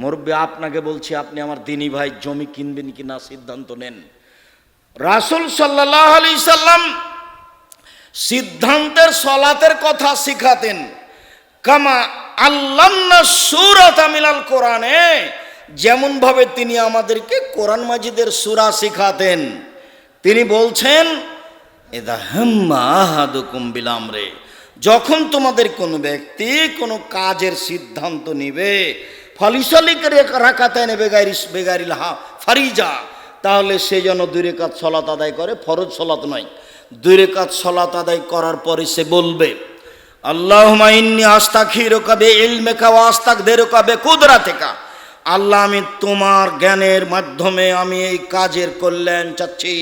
মুরব্বী, আপনাকে বলছি, আপনি আমার দিনী ভাই, জমি কিনবেন কিনা সিদ্ধান্ত নেন। রাসুল সাল্লাহ আলি সাল্লাম সিদ্ধান্তের সলাতের কথা শিখাতেন। কামা আল্লান্না সুরাত আমিলাল কোরআনে যেমন ভাবে তিনি আমাদেরকে কোরআন মাজিদের সুরা শিখাতেন। তিনি বলছেন হাম্মা যখন তোমাদের কোনো ব্যক্তি কোনো কাজের সিদ্ধান্ত নিবে ফলিসলিকে রাখাতে নেবে গাইরিস বেগারিল হা ফারিজা। তাহলে সে যেন দুই রেখাত সলাত আদায় করে, ফরজ সলাত নয়। দুই রেখাত সলাত আদায় করার পরে সে বলবে আল্লাহ ইন্নি আস্তাক হিরোকাবে ইলমেকা ও আস্তাক দেরোকাবে কুদরা থেকে আল্লাহ, আমি তোমার জ্ঞানের মাধ্যমে আমি এই কাজের কল্যাণ চাচ্ছি।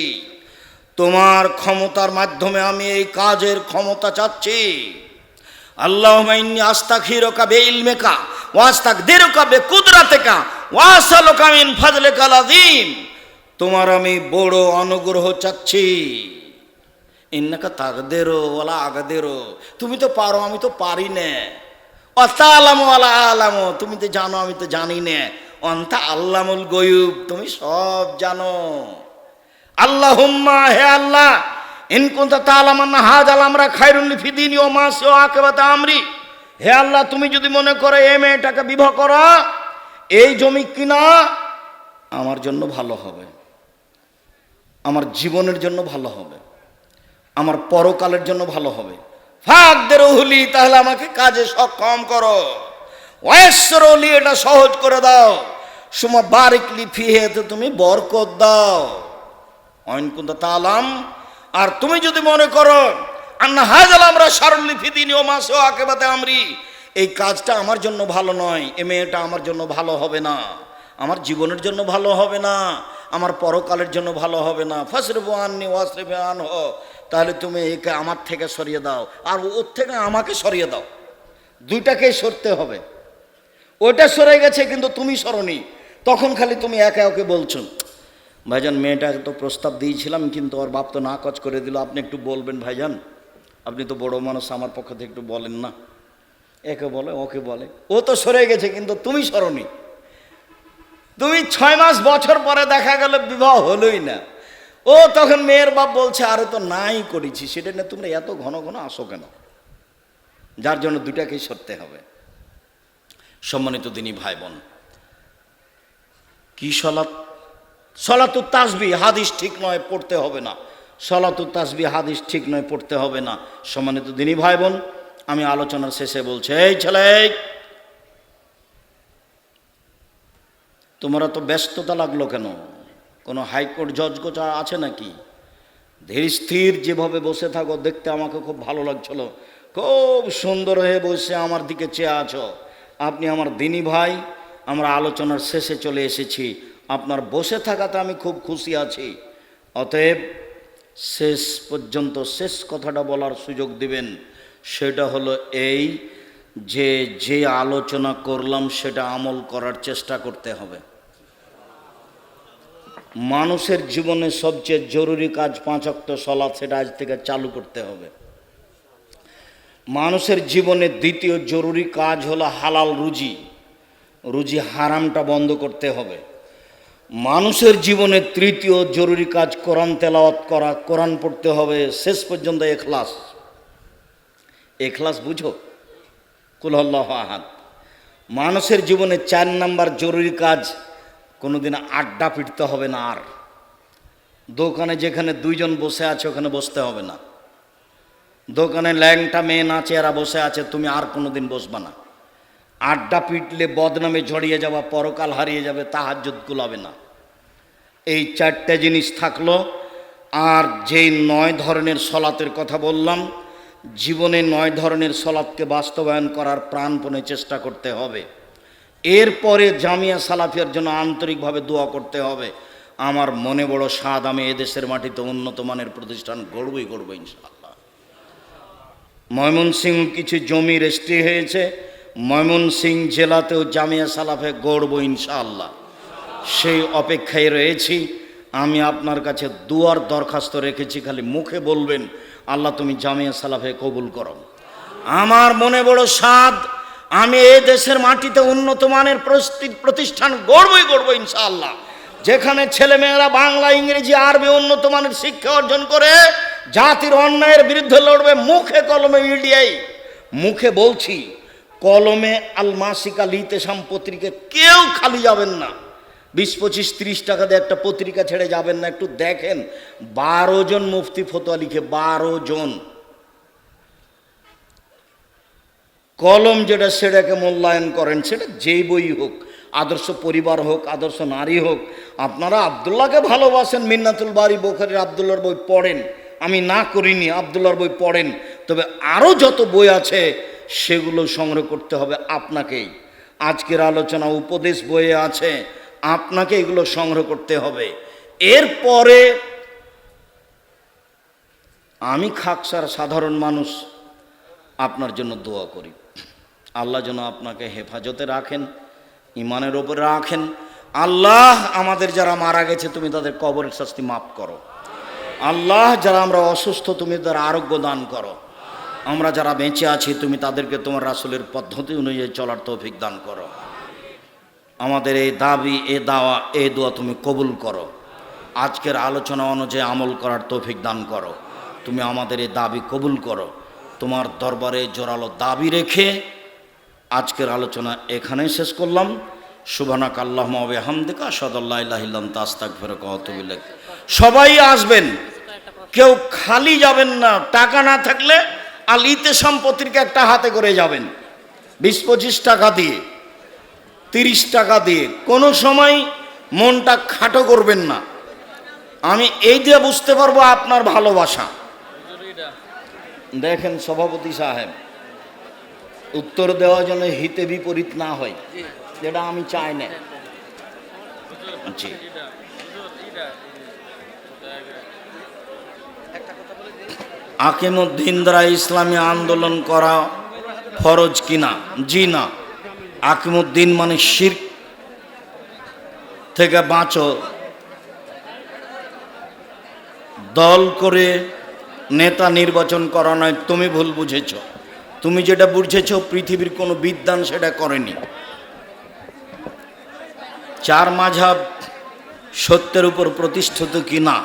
তোমার ক্ষমতার মাধ্যমে আমি এই কাজের ক্ষমতা চাচ্ছি। আল্লাহ ইন্নি আস্তাক হিরোকাবে ইলমেকা ও আস্তাক দেরোকাবে কুদরা থেকে ওয়াসালোকা মিন ফাজলে কালাদিম তোমার আমি বড় অনুগ্রহ চাচ্ছি। ইন্নাকা তাকদেরও ওলা আগাদেরও তুমি তো পারো, আমি তো পারি না। অতা আলামো আলা আলামো। তুমি তো জানো, আমি তো জানি না। অন্তা আল্লামুল গয়ুব, তুমি সব জানো। আল্লাহ হে আল্লাহ ইনকুন্তা তালামান হাজ আল আমরা খাইরুল ফিদিন ও মাস ও আকেবাতা আমরি। হে আল্লাহ, তুমি যদি মনে করো এ মেয়েটাকে বিবাহ করা, এই জমি কিনা, আমার জন্য ভালো হবে। আমার জীবনের জন্য ভালো হবে। আমার পরকালের জন্য ভালো হবে। ফাকদের হুলি তাহলে আমাকে কাজে সক্ষম করো। ওয়েশ্বর অলি এটা সহজ করে দাও। সুমা বারিকলি ফিহে, তো তুমি বরকত দাও। অইন কুন্দা তালাম আর তুমি যদি মনে করো ও আমরি এই কাজটা আমার জন্য ভালো নয়, এ মেয়েটা আমার জন্য ভালো হবে না, আমার জীবনের জন্য ভালো হবে না, আমার পরকালের জন্য ভালো হবে না। ফসরেফ আননি ওয়াসরেফ আন হ তাহলে তুমি একে আমার থেকে সরিয়ে দাও, আর ওর থেকে আমাকে সরিয়ে দাও। দুইটাকেই সরতে হবে। ওটা সরে গেছে কিন্তু তুমি সরনি, তখন খালি তুমি একে ওকে বলছো। ভাইজান, মেয়েটাকে তো প্রস্তাব দিয়েছিলাম, কিন্তু ওর বাপ তো না কচ করে দিল। আপনি একটু বলবেন ভাইজান। আপনি তো বড় মানুষ, আমার পক্ষ থেকে একটু বলেন না। একে বলে, ওকে বলে। ও তো সরে গেছে, কিন্তু তুমি সরনি। তুমি ছয় মাস বছর পরে দেখা গেল, বিবাহ হলোই না। ও তখন মেয়ের বাপ বলছে, আরে তো নাই করেছি, সেটা না তোমরা এত ঘন ঘন আসো কেন? যার জন্য দুটাকেই সরতে হবে। সম্মানিত দিনী ভাই বোন কি সলাৎ সলাতুর তাসবি হাদিস ঠিক নয়, পড়তে হবে না। সলাতু তাসবি হাদিস ঠিক নয়, পড়তে হবে না। সম্মানিত দিনী ভাই বোন আমি আলোচনার শেষে বলছি, এই ছেলে, তোমরা তো ব্যস্ততা লাগল কেন? কোনো হাইকোর্ট জজ গোচা আছে নাকি? ধীর স্থির যেভাবে বসে থাকো, দেখতে আমাকে খুব ভালো লাগছিল। খুব সুন্দর হয়ে বসে আমার দিকে চেয়ে আছো। আপনি আমার দিনী ভাই, আমরা আলোচনার শেষে চলে এসেছি। আপনার বসে থাকাতে আমি খুব খুশি আছি। অতএব শেষ পর্যন্ত শেষ কথাটা বলার সুযোগ দিবেন। সেটা হলো এই যে যে আলোচনা করলাম সেটা আমল করার চেষ্টা করতে হবে। মানুষের জীবনে সবচেয়ে জরুরি কাজ পাঁচ অক্ট সলাৎ, সেটা আজ থেকে চালু করতে হবে। মানুষের জীবনে দ্বিতীয় জরুরি কাজ হলো হালাল রুজি। রুজি হারামটা বন্ধ করতে হবে। মানুষের জীবনে তৃতীয় জরুরি কাজ কোরআন তেলাওয়াত করা, কোরআন পড়তে হবে, শেষ পর্যন্ত এখলাস। এখলাস বুঝো? কুলহল্লাহ আহাদ। মানুষের জীবনে চার নাম্বার জরুরি কাজ, কোনোদিন আড্ডা পিটতে হবে না আর। দোকানে যেখানে দুইজন বসে আছে, ওখানে বসতে হবে না। দোকানে ল্যাংটা মেয়ে নাচে এরা বসে আছে, তুমি আর কোনোদিন বসবা না। আড্ডা পিটলে বদনামে জড়িয়ে যাওয়া, পরকাল হারিয়ে যাবে, তাহাজ্জুদ কুলাবে না। এই চারটে জিনিস থাকল, আর যেই নয় ধরনের সলাতের কথা বললাম, জীবনে নয় ধরনের সলাৎকে বাস্তবায়ন করার প্রাণপণে চেষ্টা করতে হবে। এরপরে জামিয়া সালাফিয়ার জন্য আন্তরিকভাবে দোয়া করতে হবে। আমার মনে বড় স্বাদ, আমি এদেশের মাটিতে উন্নত মানের প্রতিষ্ঠান গড়বই গড়বো ইনশাআল্লাহ। ময়মনসিং কিছু জমি রেস্ট্রি হয়েছে ময়মনসিং জেলাতেও জামিয়া সালাফে গড়ব ইনশাআল্লাহ। সেই অপেক্ষায় রয়েছি। আমি আপনার কাছে দুয়ার দরখাস্ত রেখেছি, খালি মুখে বলবেন, আল্লাহ তুমি জামিয়া সালাফে কবুল করো। আমার মনে বড় স্বাদ, আমি এই দেশের মাটিতে উন্নত মানের প্রতিষ্ঠান গড়বই গড়বো ইনশাআল্লাহ। যেখানে ছেলেমেয়েরা বাংলা, ইংরেজি, আরবি উন্নত মানের শিক্ষা অর্জন করে, জাতির অন্যায়ের বিরুদ্ধে লড়বে, মুখে কলমে মিডিয়ায় মুখে বলছি কলমে আলমাসিকা লিতে সাম পত্রিকা কেউ খালি যাবেন না। বিশ, পঁচিশ, ত্রিশ টাকা দিয়ে একটা পত্রিকা ছেড়ে যাবেন না। একটু দেখেন, বারো জন মুফতি ফতোয়া লিখে, বারো জন। কলম যেটা সেটাকে মূল্যায়ন করেন, সেটা যেই বই হোক, আদর্শ পরিবার হোক, আদর্শ নারী হোক, আপনারা আবদুল্লাহকে ভালোবাসেন, মিন্নাতুল বাড়ি বোখারির আবদুল্লার বই পড়েন। আমি না করিনি আবদুল্লার বই পড়েন। তবে আরও যত বই আছে সেগুলো সংগ্রহ করতে হবে আপনাকেই। আজকের আলোচনা উপদেশ বইয়ে আছে, আপনাকে এগুলো সংগ্রহ করতে হবে। এরপরে আমি খাকসার সাধারণ মানুষ, আপনার জন্য দোয়া করি। আল্লাহ যেন আপনাকে হেফাজতে রাখেন ইমানের ওপরে রাখেন। আল্লাহ আমাদের যারা মারা গেছে, তুমি তাদের কবরের শাস্তি মাফ করো। আল্লাহ যারা আমরা অসুস্থ, তুমি তাদের আরোগ্য দান করো। আমরা যারা বেঁচে আছি, তুমি তাদেরকে তোমার রাসুলের পদ্ধতি অনুযায়ী চলার তৌফিক দান করো। আমাদের এই দাবি, এ দাওয়া, এ দোয়া তুমি কবুল করো। আজকের আলোচনা অনুযায়ী আমল করার তৌফিক দান করো। তুমি আমাদের এই দাবি কবুল করো। তোমার দরবারে জোরালো দাবি রেখে আজকের আলোচনা এখানেই শেষ করলাম। সুবানাক আল্লাহ হামদিকা সদল্লাহিল্লাম তাস্তাক ফের কহতবিলেক সবাই আসবেন। কেউ খালি যাবেন না, টাকা না থাকলে আল ইতেসাম একটা হাতে করে যাবেন। বিশ পঁচিশ টাকা দিয়ে, তিরিশ টাকা দিয়ে, কোনো সময় মনটা খাটো করবেন না। আমি এই দিয়ে বুঝতে পারব আপনার ভালোবাসা। দেখেন সভাপতি সাহেব, উত্তর দেওয়া যেন হিতে বিপরীত না হয়, যেটা আমি চাই না। আকিমুদ্দিন দ্বারা ইসলামী আন্দোলন করা ফরজ কিনা? জি না। আকিমুদ্দিন মানে শির থেকে বাঁচো। দল করে নেতা নির্বাচন করা নয়, তুমি ভুল বুঝেছ। তুমি যেটা বুঝেছ, পৃথিবীর কোনো বিদ্যান সেটা করেনি। চার মাঝাব সত্যের উপর প্রতিষ্ঠিত কি না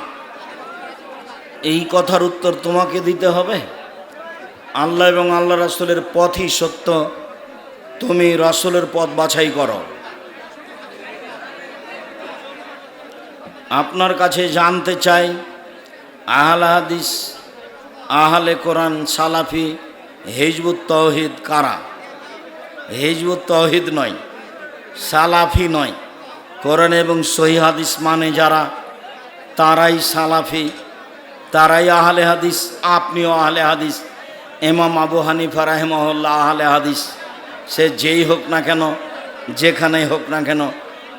এই কথার উত্তর তোমাকে দিতে হবে। আল্লাহ এবং আল্লাহ রাসুলের পথই সত্য। তুমি রাসুলের পথ বাছাই করো। আপনার কাছে জানতে চাই, আহল হাদিস, আহলে কোরআন, সালাফি, হেজবুত তৌহিদ কারা? হেজবুত তৌহিদ নয়, সালাফি নয়। কোরআন এবং সহি হাদিস মানে যারা, তারাই সালাফি। তারাই আহলে হাদিস, আপনিও আহলে হাদিস। এমাম আবু হানিফা রাহেমহল্লা আহলে হাদিস। সে যেই হোক না কেন, যেখানেই হোক না কেন,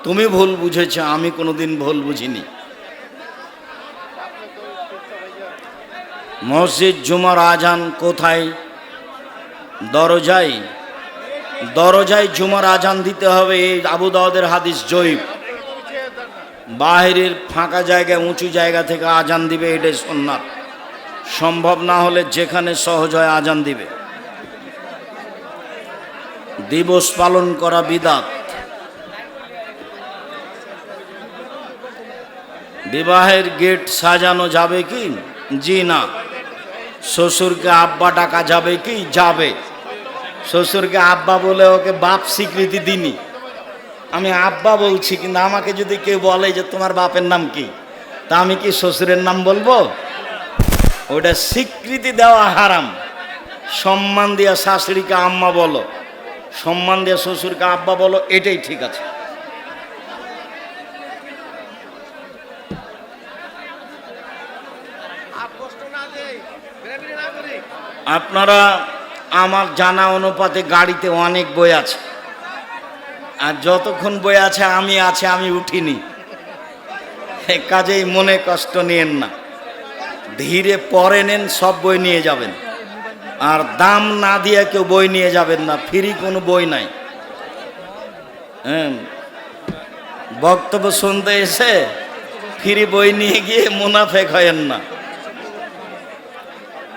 তুমি ভুল বুঝেছ, আমি কোনোদিন ভুল বুঝিনি। মসজিদ জুমার আজান কোথায়? দরজাই দরজায় জুমার আজান দিতে হবে আবু দাউদের হাদিস জৈব বাহিরের ফাঁকা জায়গায় উঁচু জায়গা থেকে আজান দিবে, এটাই সোননাথ সম্ভব না হলে যেখানে সহজ হয় আজান দিবে। দিবস পালন করা বিদাত। বিবাহের গেট সাজানো যাবে কি? জি না। শ্বশুরকে আব্বা ডাকা যাবে কি? যাবে। শ্বশুরকে আব্বা বলে ওকে বাপ স্বীকৃতি দিনি। আমি আব্বা বলছি, কিন্তু আমাকে যদি কেউ বলে যে তোমার বাপের নাম কি, তা আমি কি শ্বশুরের নাম বলব? ওটা স্বীকৃতি দেওয়া হারাম। সম্মান দিয়া শাশুড়িকে আম্মা বলো, সম্মান দিয়া শ্বশুরকে আব্বা বলো, এটাই ঠিক আছে। আপনারা আমার জানা অনুপাতে গাড়িতে অনেক বই আছে। আর যতক্ষণ বই আছে, আমি আছে, আমি উঠিনি। কাজেই মনে কষ্ট নিয়েন না। ধীরে পরে নেন, সব বই নিয়ে যাবেন। আর দাম না দিয়ে কেউ বই নিয়ে যাবেন না, ফ্রি কোনো বই নাই। হ্যাঁ বক্তব্য শুনতে এসে ফ্রি বই নিয়ে গিয়ে মুনাফেক হয়েন না।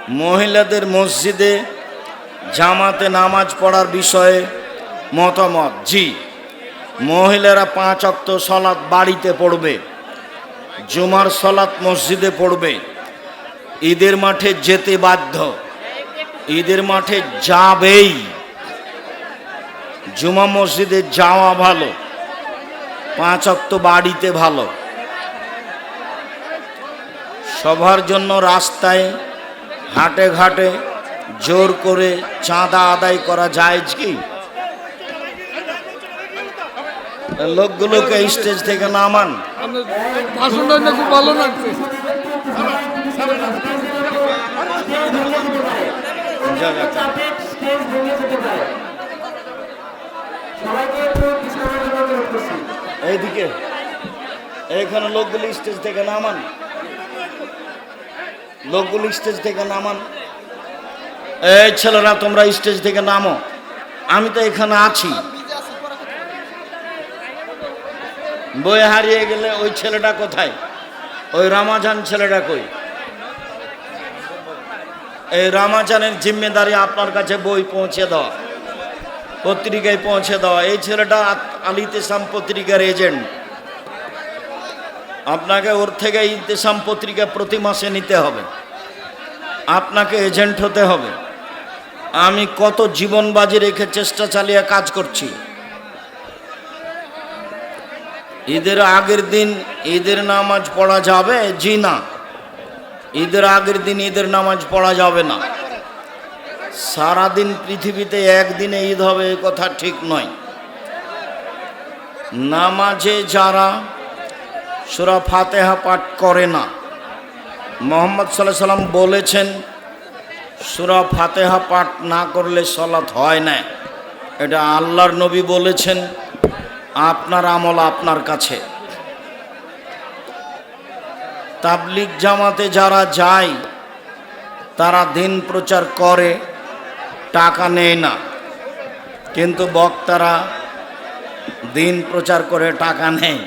মহিলাদের মসজিদে জামাতে নামাজ পড়ার বিষয়ে মতামত। জি। মহিলারা পাঁচ অক্ত সলাৎ বাড়িতে পড়বে, জুমার সলাৎ মসজিদে পড়বে। ঈদের মাঠে যেতে বাধ্য, ঈদের মাঠে যাবেই। জুমা মসজিদে যাওয়া ভালো, পাঁচ অক্ত বাড়িতে ভালো। সবার জন্য রাস্তায় হাটে ঘাটে জোর করে চাঁদা আদায় করা যায় কি? লোকগুলোকে স্টেজ থেকে নামান। এইদিকে, এইখানে লোকগুলি স্টেজ থেকে নামান। লোকগুলি স্টেজ থেকে নামান। এই ছেলেরা, তোমরা স্টেজ থেকে নামো। আমি তো এখানে আছি। বই হারিয়ে গেলে ওই ছেলেটা কোথায়? ওই রামাজান ছেলেটা কই? এই রামাজানের জিম্মেদারি আপনার কাছে বই পৌঁছে দেওয়া। পত্রিকায় পৌঁছে দেওয়া। এই ছেলেটা আল ইতেসাম পত্রিকার এজেন্ট। আপনাকে ওর থেকে ইতেসাম পত্রিকা প্রতি মাসে নিতে হবে। আপনাকে এজেন্ট হতে হবে। আমি কত জীবন বাজি রেখে চেষ্টা চালিয়ে কাজ করছি। ঈদের আগের দিন ঈদের নামাজ পড়া যাবে? জি না। ঈদের আগের দিন ঈদের নামাজ পড়া যাবে না। সারাদিন পৃথিবীতে একদিনে ঈদ হবে এ কথা ঠিক নয়। নামাজে যারা সুরা ফাতেহা পাঠ করে না, মোহাম্মদ সাল্লাহ সাল্লাম বলেছেন, সুরা ফাতেহা পাঠ না করলে সলাৎ হয় না। এটা আল্লাহর নবী বলেছেন। আপনার আমল আপনার কাছে। তাবলিক জামাতে যারা যায়, তারা দিন প্রচার করে, টাকা নেয় না। কিন্তু বক্তারা দিন প্রচার করে টাকা নেয়।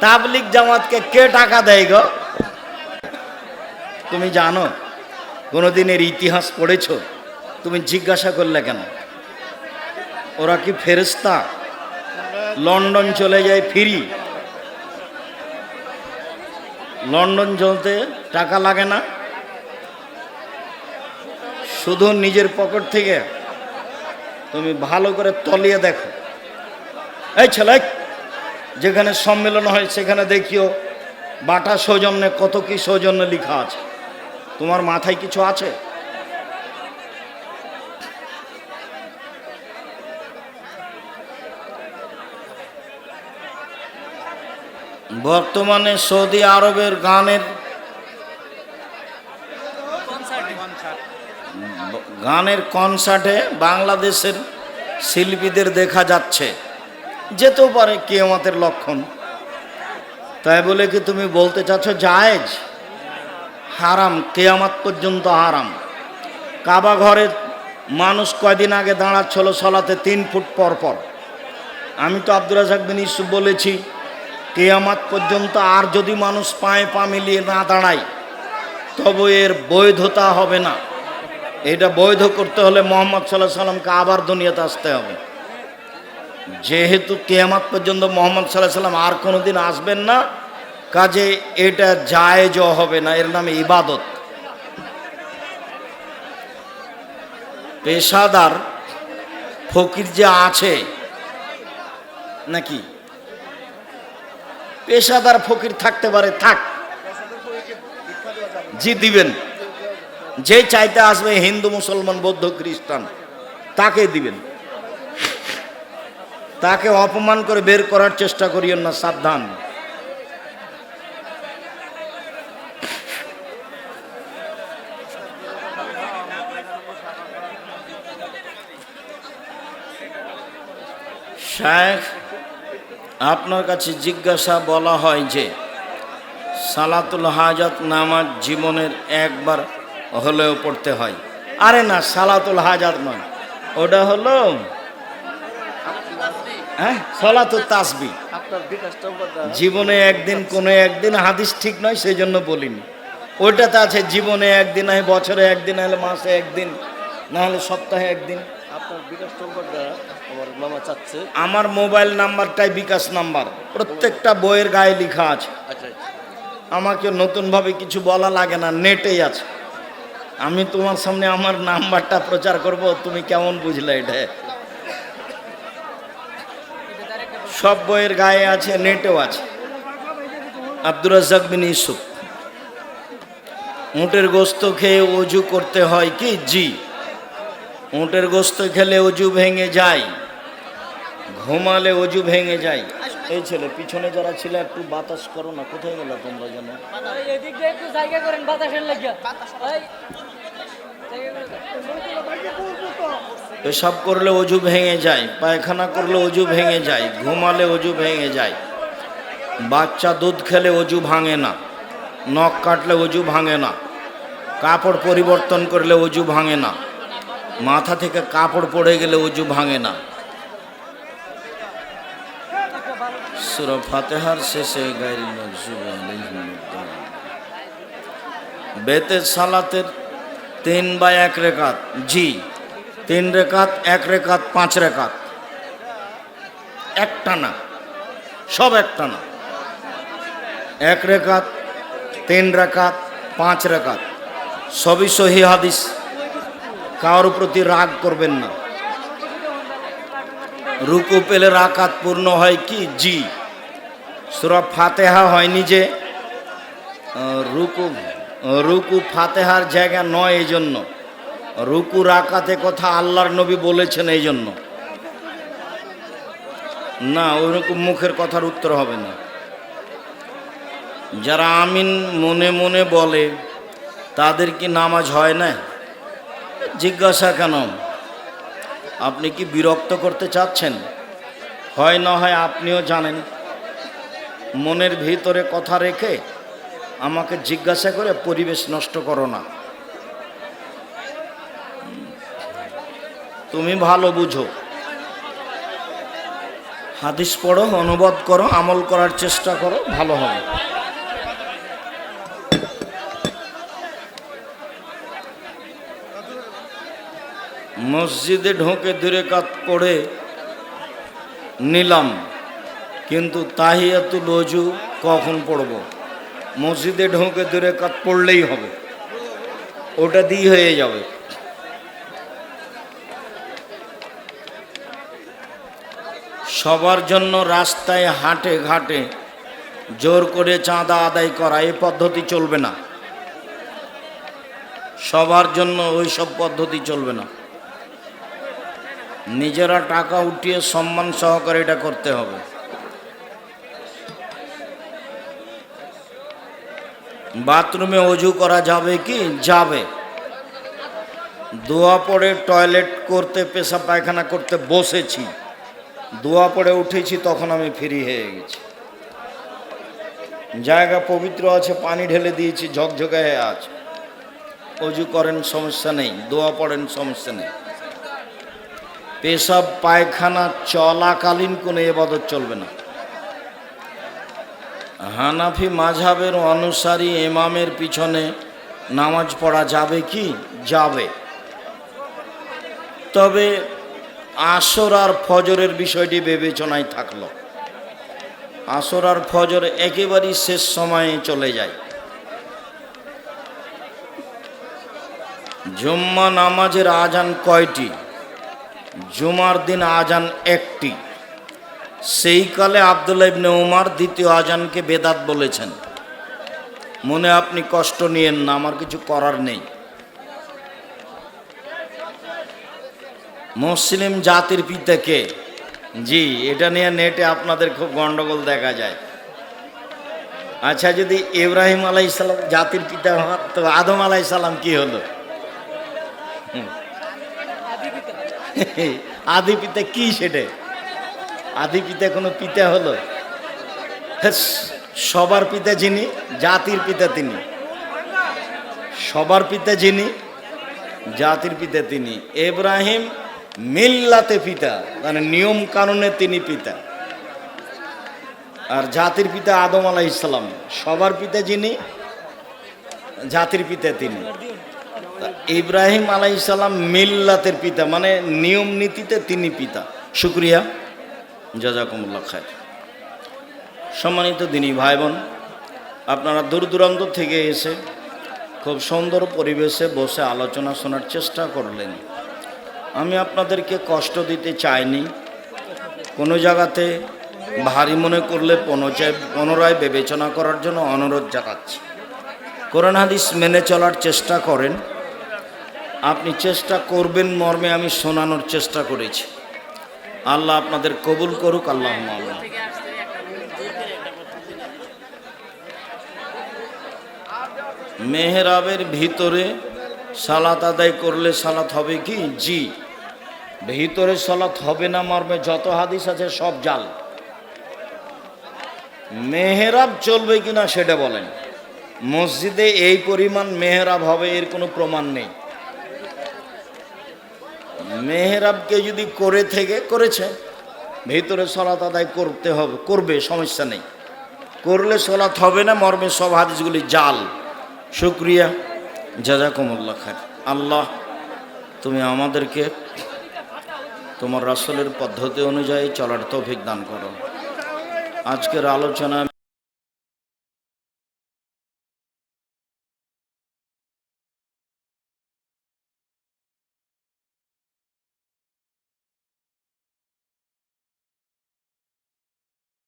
তাবলিক জামাতকে কে টাকা দেয় গো? তুমি জানো কোনো দিনের ইতিহাস পড়েছ, তুমি জিজ্ঞাসা করলে কেন? ওরা কি ফেরেস্তা লন্ডন চলে যায় ফিরি। লন্ডন চলতে টাকা লাগে না। শুধু নিজের পকেট থেকে তুমি ভালো করে তলিয়ে দেখো। এই ছেলে, যেখানে সম্মেলন হয় সেখানে দেখিও বাটা সৌজন্যে কত কি সৌজন্য লেখা আছে। তোমার মাথায় কিছু আছে? বর্তমানে সৌদি আরবের গানের গানের কনসার্টে বাংলাদেশের শিল্পীদের দেখা যাচ্ছে। যেতেও পারে কেয়ামতের লক্ষণ। তাই বলে কি তুমি বলতে চাচ্ছ, জায়েজ? হারাম, কেয়ামত পর্যন্ত হারাম। কাবা ঘরের মানুষ কয়দিন আগে দাঁড়াচ্ছিল সলাতে তিন ফুট পর পর। আমি তো আব্দুল রাজাক বিন ইসুফ বলেছি কেয়ামাত পর্যন্ত আর যদি মানুষ পায়ে পা মিলিয়ে না দাঁড়ায়, তবে এর বৈধতা হবে না। এটা বৈধ করতে হলে মোহাম্মদ সাল্লাহ সাল্লামকে আবার দুনিয়াতে আসতে হবে। যেহেতু কেয়ামাত পর্যন্ত মোহাম্মদ সাল্লাহ সাল্লাম আর কোনো দিন আসবেন না, কাজে এটা জায়েজ হবে না, এর নামে ইবাদত। পেশাদার ফকির যে আছে, নাকি? পেশাদার ফকির থাকতে পারে, থাক। জি, দিবেন। যে চাইতে আসবে হিন্দু, মুসলমান, বৌদ্ধ, খ্রিস্টান, তাকে দিবেন। তাকে অপমান করে বের করার চেষ্টা করিয়েন না, সাবধান। শেখ আপনার কাছে জিজ্ঞাসা বলা হয় যে, সালাতুল হাজাত নামাজ জীবনের একবার হলেও পড়তে হয়। আরে না, সালাতুল হাজাত নয়। ওটা হলো হ্যাঁ তাসবি। জীবনে একদিন, কোনো একদিন হাদিস ঠিক নয় সেই জন্য বলিনি। ওইটাতে আছে, জীবনে একদিন হয় বছরে একদিন হলে মাসে একদিন, না হলে সপ্তাহে একদিন। আপনার উপাদান আমার মোবাইল নাম্বারটাই বিকাশ নাম্বার। প্রত্যেকটা বইয়ের গায়ে লেখা আছে। আচ্ছা আমাকে নতুনভাবে কিছু বলা লাগে না নেটেই আছে। আমি তোমার সামনে আমার নাম্বারটা প্রচার করব তুমি কেমন বুঝলে এটা? সব বইয়ের গায়ে আছে নেটেও আছে। আব্দুর রাজ্জাক বিন ইউসুফ। উঁটের গোস্ত খেয়ে অজু করতে হয় কি? জি। উঁটের গোস্ত খেলে অজু ভেঙে যায়। ঘুমালে অজু ভেঙে যায়। এই ছেলে পিছনে যারা ছিল একটু বাতাস করো না কোথায় গেল তোমরা যেন? একটু জায়গা করেন বাতাসের লাগিয়া। পেশাব করলে অজু ভেঙে যায় পায়খানা করলে অজু ভেঙে যায় ঘুমালে অজু ভেঙে যায়। বাচ্চা দুধ খেলে অজু ভাঙে না নখ কাটলে অজু ভাঙে না কাপড় পরিবর্তন করলে অজু ভাঙে না মাথা থেকে কাপড় পড়ে গেলে অজু ভাঙে না। সুরা ফাতেহার শেষে মকজুব বেতের সালাতের তিন বা এক রেখাত, জি, তিন রেখাত, এক রেখাত, পাঁচ রেখাত। একটা না, সব একটা না। এক রেখাত, তিন রেখাত, পাঁচ রেখাত। সবই সহি হাদিস, কারোর প্রতি রাগ করবেন না। রুকু পেলে রাকাত পূর্ণ হয় কি? জি। সুরা ফাতেহা হয়নি যে রুকু রুকু ফাতেহার জায়গা নয় এই জন্য। রুকু রাকাতে কথা আল্লাহর নবী বলেছেন এই জন্য। না, ওইরকম মুখের কথার উত্তর হবে না। যারা আমিন মনে মনে বলে, তাদের কি নামাজ হয় না? জিজ্ঞাসা কেন? আপনি কি বিরক্ত করতে চাচ্ছেন? হয় না হয় আপনিও জানেন। মনের ভিতরে কথা রেখে আমাকে জিজ্ঞাসা করে পরিবেশ নষ্ট করো না। তুমি ভালো বুঝো। হাদিস পড়ো, অনুবাদ করো, আমল করার চেষ্টা করো, ভালো হবে। মসজিদে ঢোকে দূরে কাত পড়ে নিলাম। কিন্তু তাহিয়াতুল অজু কখন পড়ব? মসজিদে ঢোকে দূরে কাত পড়লেই হবে। ওটা দিয়ে হয়ে যাবে। সবার জন্য রাস্তায় হাটে ঘাটে জোর করে চাঁদা আদায় করা, এ পদ্ধতি চলবে না। সবার জন্য ওই সব পদ্ধতি চলবে না। নিজেরা টাকা উঠিয়ে সম্মান সহকারে এটা করতে হবে। বাথরুমে অজু করা যাবে কি? যাবে। দোয়া পড়ে টয়লেট করতে পেশা পায়খানা করতে বসেছি। দোয়া পড়ে উঠেছি, তখন আমি ফ্রি হয়ে গেছি। জায়গা পবিত্র আছে, পানি ঢেলে দিয়েছি ঝকঝকে আছে। অজু করেন, সমস্যা নেই। দোয়া পড়েন, সমস্যা নেই। পেশাব, পায়খানা চলাকালীন কোনো এবাদত চলবে না। হানাফি মাঝাবের অনুসারী ইমামের পিছনে নামাজ পড়া যাবে কি? যাবে। তবে আসর আর ফজরের বিষয়টি বিবেচনায় থাকল। আসর আর ফজর একেবারেই শেষ সময়ে চলে যায়। জুম্মা নামাজের আজান কয়টি? জুমার দিন আজান একটি। সেই কালে আবদুল্লাহ ইবনে উমার দ্বিতীয় আজানকে বেদাত বলেছেন। মনে আপনি কষ্ট নিয়েন না, আমার কিছু করার নেই। মুসলিম জাতির পিতা কে? জি, এটা নিয়ে নেটে আপনাদের খুব গন্ডগোল দেখা যায়। আচ্ছা যদি ইব্রাহিম আলাই সালাম জাতির পিতা হন, তো আদম আলাই সালাম কি হলো? আদি পিতা কি সেটা? আদি পিতা কোনো পিতা হলো? সবার পিতা যিনি, জাতির পিতা তিনি। সবার পিতা যিনি, জাতির পিতা তিনি। এব্রাহিম মিল্লাতে পিতা মানে নিয়ম কানুনে তিনি পিতা। আর জাতির পিতা আদম আলাহ ইসলাম সবার পিতা যিনি, জাতির পিতা তিনি। ইব্রাহিম আলাইসাল্লাম মিল্লাতের পিতা মানে নিয়ম নীতিতে তিনি পিতা। শুক্রিয়া। জাজাকুমুল্লাহ খায় সম্মানিত দিনী ভাই বোন আপনারা দূর দূরান্ত থেকে এসে খুব সুন্দর পরিবেশে বসে আলোচনা শোনার চেষ্টা করলেন। আমি আপনাদেরকে কষ্ট দিতে চাইনি। কোনো জায়গাতে ভারী মনে করলে পুনচায়, পুনরায় বিবেচনা করার জন্য অনুরোধ জানাচ্ছি। কোরআন হাদিস মেনে চলার চেষ্টা করেন। আপনি চেষ্টা করবেন মর্মে আমি শোনানোর চেষ্টা করেছি। আল্লাহ আপনাদের কবুল করুক আল্লাহ আল্লাহ মেহরাবের ভিতরে সালাত আদায় করলে সালাত হবে কি? জি। ভিতরে সালাত হবে না মর্মে যত হাদিস আছে সব জাল। মেহরাব চলবে কিনা সেটা বলেন। মসজিদে এই পরিমাণ মেহরাব হবে এর কোনো প্রমাণ নেই। মেহরাবকে যদি করে থেকে, করেছে, ভেতরে সলাত আদায় করতে হবে, করবে, সমস্যা নেই। করলে সলাত হবে না, মর্মে সব হাদিসগুলি জাল। শুক্রিয়া। জাজাকুমুল্লাহ খান আল্লাহ, তুমি আমাদেরকে তোমার রাসলের পদ্ধতি অনুযায়ী চলার তৌফিক দান করো। আজকের আলোচনা